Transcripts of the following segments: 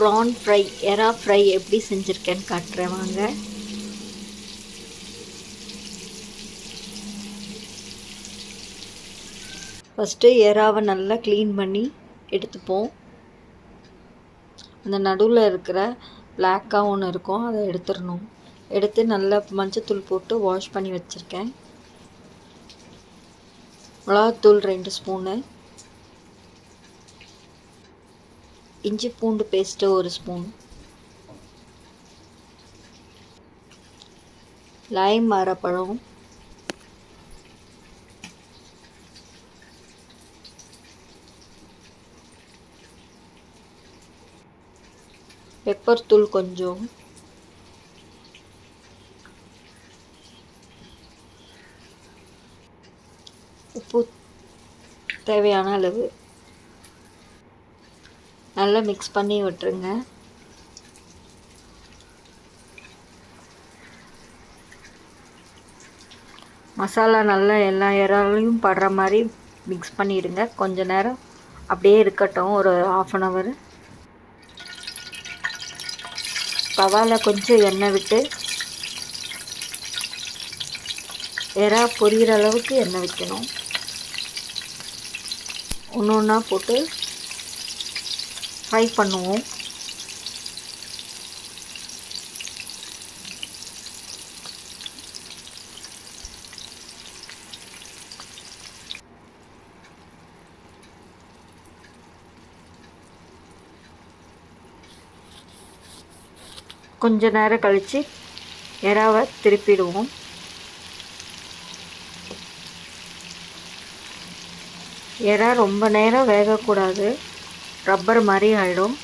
PRAN fry எறா fry எப்படி செஞ்சுருக்கேன்னு காட்டுறேன் வாங்க. ஃபஸ்ட்டு எறாவை நல்லா க்ளீன் பண்ணி எடுத்துப்போம். அந்த நடுவில் இருக்கிற பிளாக்காக ஒன்று இருக்கும் அதை எடுத்துடணும். எடுத்து நல்லா மஞ்சத்தூள் போட்டு வாஷ் பண்ணி வச்சுருக்கேன். மிளகாத்தூள் ரெண்டு ஸ்பூனு. இஞ்சி பூண்டு பேஸ்ட்டு ஒரு ஸ்பூன் லைம் மரப்பழம் பெப்பர் தூள் கொஞ்சம். உப்பு தேவையான அளவு. நல்லா மிக்ஸ் பண்ணி விட்டுருங்க. மசாலா நல்லா எல்லா இறாலையும் படுற மாதிரி மிக்ஸ் பண்ணிவிடுங்க கொஞ்ச நேரம் அப்படியே இருக்கட்டும் ஒரு ஆஃப் அன் ஹவர் தவாவில் கொஞ்சம் எண்ணெய் விட்டு எறா பொரியிற அளவுக்கு எண்ணெய் வைக்கணும். ஒன்று ஒன்றா போட்டு ஃப்ரை பண்ணுவோம். கொஞ்ச நேரம் கழித்து எறாவை திருப்பிடுவோம். எறா ரொம்ப நேரம் வேகக்கூடாது. ரப்பர் மாதிரி ஆகிடும்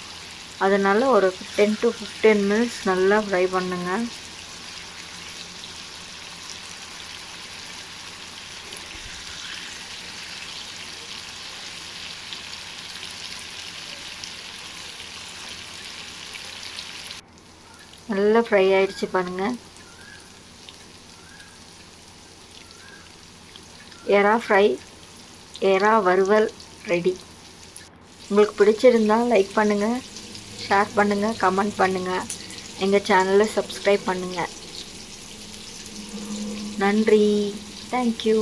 அதனால் ஒரு டென் டு ஃபிஃப்டீன் மினிட்ஸ் நல்லா ஃப்ரை பண்ணுங்கள் நல்லா ஃப்ரை ஆகிடுச்சு பாருங்கள் எறா ஃப்ரை எறா வறுவல் ரெடி உங்களுக்கு பிடிச்சிருந்தால் லைக் பண்ணுங்கள் ஷேர் பண்ணுங்கள் கமெண்ட் பண்ணுங்கள் எங்கள் சேனலை சப்ஸ்கிரைப் பண்ணுங்கள் நன்றி. தேங்க்யூ